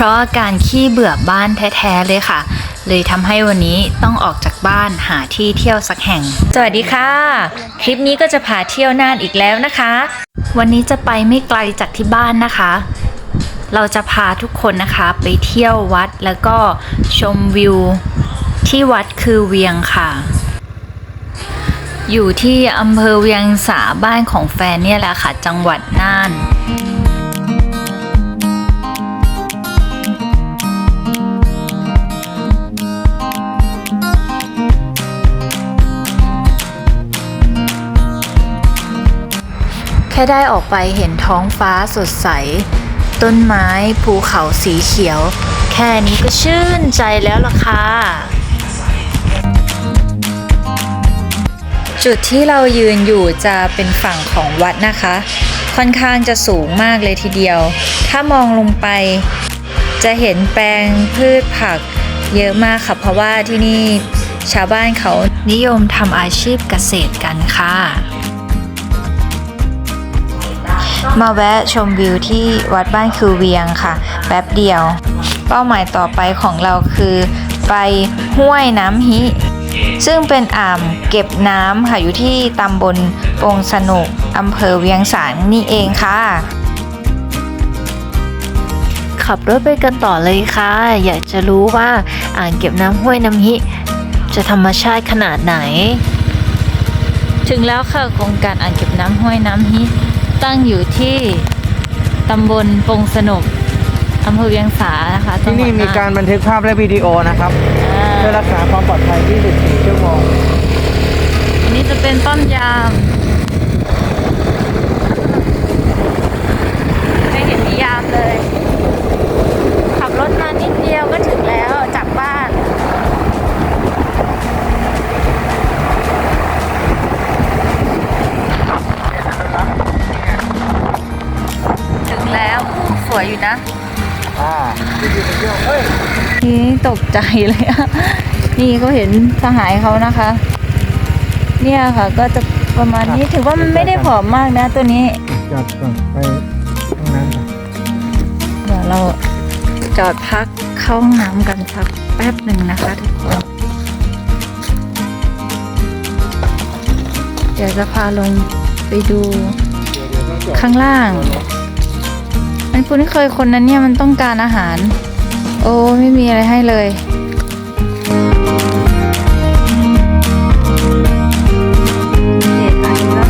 เพราะอาการขี้เบื่อบ้านแท้ๆเลยค่ะ เลยทำให้วันนี้ต้องออกจากบ้านหาที่เที่ยวสักแห่ง สวัสดีค่ะ คลิปนี้ก็จะพาเที่ยวน่านอีกแล้วนะคะ วันนี้จะไปไม่ไกลจากที่บ้านนะคะ เราจะพาทุกคนนะคะ ไปเที่ยววัดแล้วก็ชมวิว ที่วัดคือเวียงค่ะอยู่ที่อำเภอเวียงสาบ้านของแฟนเนี่ยแหละค่ะ จังหวัดน่าน ค่ได้ออกไปเห็นท้องฟ้าสดใส ต้นไม้ภูเขาสีเขียว แค่นี้ก็ชื่นใจแล้วล่ะค่ะจุดที่เรายืนอยู่จะเป็นฝั่งของวัดนะคะ ค่อนข้างจะสูงมากเลยทีเดียว ถ้ามองลงไป จะเห็นแปลงพืชผักเยอะมากค่ะ เพราะว่าที่นี่ชาวบ้านเขานิยมทำอาชีพเกษตรกันค่ะ มาแวะชมวิวที่วัดบ้านคือเวียงค่ะ แป๊บเดียว เป้าหมายต่อไปของเราคือ ไปห้วยน้ำฮิ ซึ่งเป็นอ่างเก็บน้ำค่ะอยู่ที่ตำบลปงสนุกอำเภอเวียงสางนี่เองค่ะ ขับรถไปกันต่อเลยค่ะ อยากจะรู้ว่าอ่างเก็บน้ำห้วยน้ำฮิ จะธรรมชาติขนาดไหน ถึงแล้วค่ะโครงการอ่างเก็บน้ำห้วยน้ำฮิ ตั้งอยู่ที่ตำบลปงสนุกอำเภอเวียงสานะคะที่นี่มีการบันทึกภาพและวิดีโอนะครับอ่าเพื่อรักษาความปลอดภัย 24 ชั่วโมง อันนี้จะเป็นป้อมยามไม่เห็นมียามเลย ขับรถมานิดเดียวก็ถึงแล้วจากบ้าน อู้สวยอยู่นะอ่าที่ที่ไปเที่ยวเฮ้ยนี่ตกใจเลยอะนี่ก็เห็นสหายเขานะคะ เนี่ยค่ะก็จะประมาณนี้ถือว่ามันไม่ได้ผอมมากนะตัวนี้ จอดก่อนไปห้องน้ำก่อนเดี๋ยวเราจอดพักเข้าห้องน้ำกันสักแป๊บหนึ่งนะคะทุกคน เดี๋ยวจะพาลงไปดูข้างล่าง มันคุณเคยคนนั้นเนี่ยมันต้องการอาหาร โอ้ไม่มีอะไรให้เลยเด็ดอะไรครับ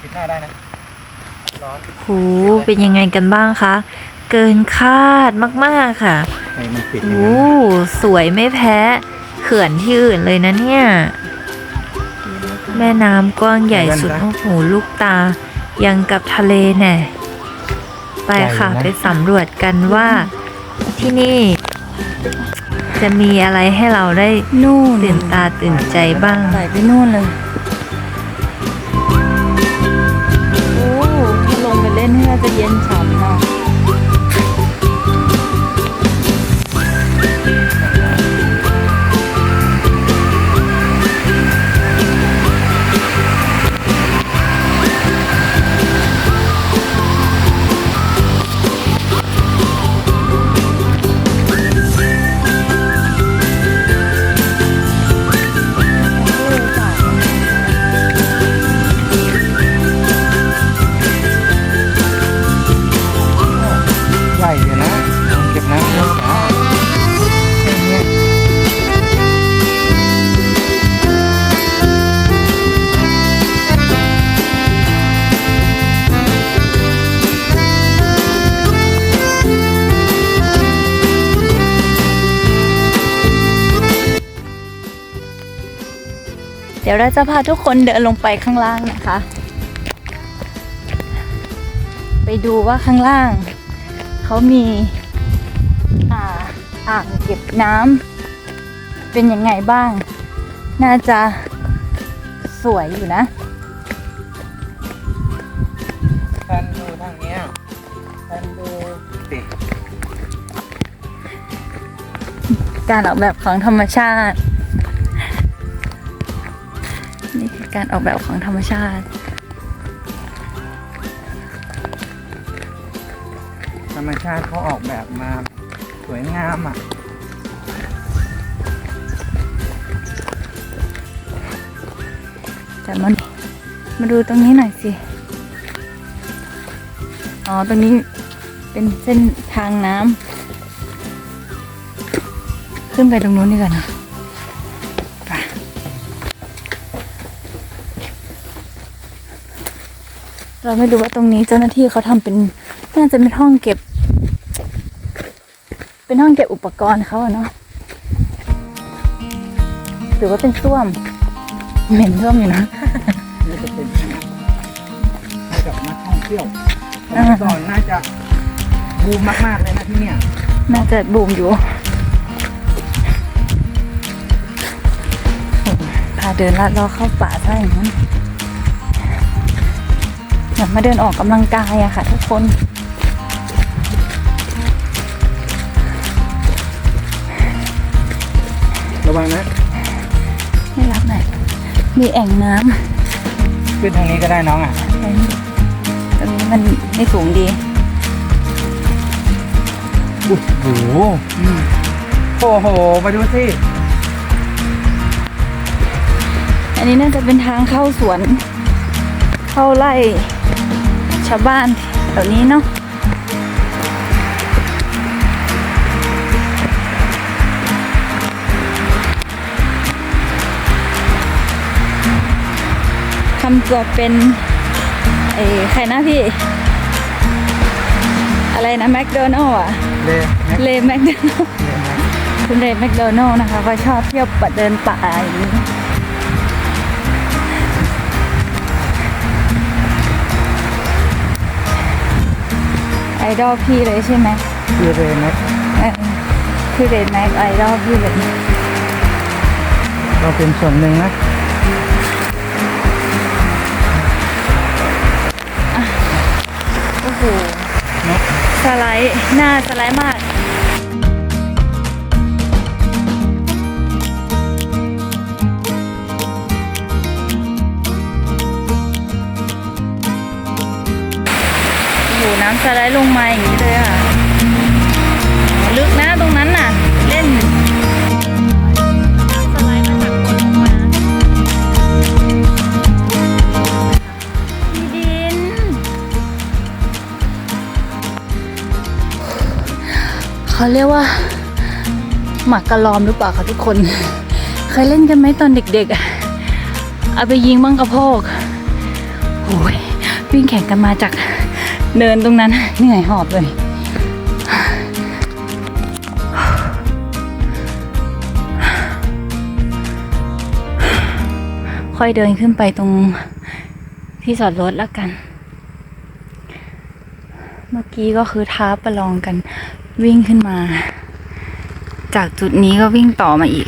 ปิดหน้าได้นะร้อนโหเป็นยังไงกันบ้างคะ เกินคาดมาก ๆ ค่ะ ไฟมันปิดโอ้สวยไม่แพ้เขื่อนที่อื่นเลยนะเนี่ย แม่น้ำกว้างใหญ่สุดโอ้โหลูกตา ยังกับทะเลแน่ไปค่ะไปสำรวจกันว่า ที่นี่ จะมีอะไรให้เราได้นู่นตื่นตาตื่นใจบ้าง ไหลไปนู่นเลย โอ้ถ้าลงไปเล่นน่าจะเย็นฉ่ำเนาะ ดี๋ยวเราจะพาทุกคนเดินลงไปข้างล่างนะคะ ไปดูว่าข้างล่าง เขามีอ่าอ่างเก็บน้ำเป็นยังไงบ้าง น่าจะสวยอยู่นะแทนดูทางเนี้ยแทนดูสิการออกแบบของธรรมชาติ การออกแบบของธรรมชาติ ธรรมชาติเขาออกแบบมาสวยงามอะแต่มันมาดูตรงนี้หน่อยสิ อ๋อ ตรงนี้เป็นเส้นทางน้ำขึ้นไปตรงนู้นดีกว่านะ เราไม่รู้ว่าตรงนี้เจ้าหน้าที่เขาทำเป็นน่าจะเป็นห้องเก็บ เป็นห้องเก็บอุปกรณ์เขาอะเนาะหรือว่าเป็นส้วม เหม็นส้วมอยู่นะนี่จะเป็นให้กับนักท่องเที่ยวสอ่ามัยก่อนน่าจะบูมมากๆเลยนะที่เนี่ยน่าจะบูมอยู่พาเดินลัดเลอเข้าป่าซะอย่างนั้นอยาก มาเดินออกกำลังกายอะค่ะ ทุกคน ระวังนะไม่รับหน่อยมีแอ่งน้ขึ้นทางนี้ก็ได้น้องอะำตรงนี้ตรงนี้มันไม่สูงดี โอ้โหโอ้โห มาดูสิอันนี้น่าจะเป็นทางเข้าสวน เข้าไร่ ชาวบ้านแถวนี้เนาะทำตัวเป็นไอ้ใครนะพี่ อะไรนะแมคโดนัลล์อะเลยนะเลแมคโดนัลล์เลยนะคุณเรย์แมคโดนัลล์นะคะ ก็ชอบเที่ยวปะเดินป่าอย่างนี้ ดอลพี่เลยใช่ไหมคือเลยนะเออคือเรย์แม็กไอดอลพี่เลยเราเป็นส่วนหนึ่งนะโอ้โหเนอะสไลด์หน้าสไลด์มาก น้ำสไลด์ลงมาอย่างนี้เลยอะ ลึกนะตรงนั้นน่ะ เล่นสไลด์มาจากบนลงมาดินเขาเรียกว่า หมากกระลอมหรือเปล่าคะทุกคน เคยเล่นกันไหมตอนเด็กๆอะเอาไปยิงบ้างกระโพกโอ้ยวิ่งแข่งกันมาจาก เนินตรงนั้นเหนื่อยหอบเลย ค่อยเดินขึ้นไปตรงที่จอดรถแล้วกัน เมื่อกี้ก็คือท้าประลองกันวิ่งขึ้นมา จากจุดนี้ก็วิ่งต่อมาอีก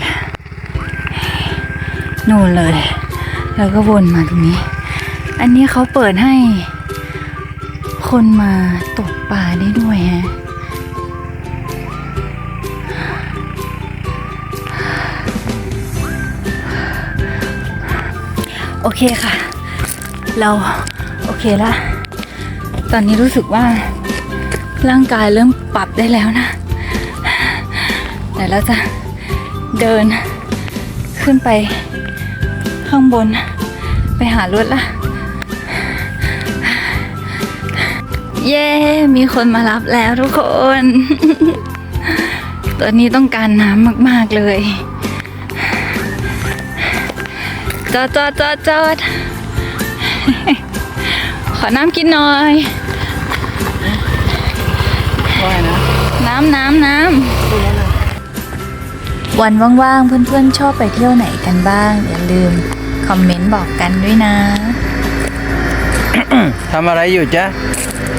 นู่นเลย แล้วก็วนมาตรงนี้ อันนี้เขาเปิดให้ คนมาตกปลาได้ด้วยฮะโอเคค่ะ เราโอเคละตอนนี้รู้สึกว่าร่างกายเริ่มปรับได้แล้วนะ แต่เราจะเดินขึ้นไปข้างบน ไปหารถละ เย้ มีคนมารับแล้วทุกคนตอนนี้ต้องการน้ำมาก ๆ เลย จอดจอดจอดจอดขอน้ำกินหน่อยว่ายนะน้ำน้ำน้ำวันว่างๆ เพื่อนๆ ชอบไปเที่ยวไหนกันบ้าง อย่าลืม คอมเมนต์บอกกันด้วยนะ ทำอะไรอยู่จ๊ะ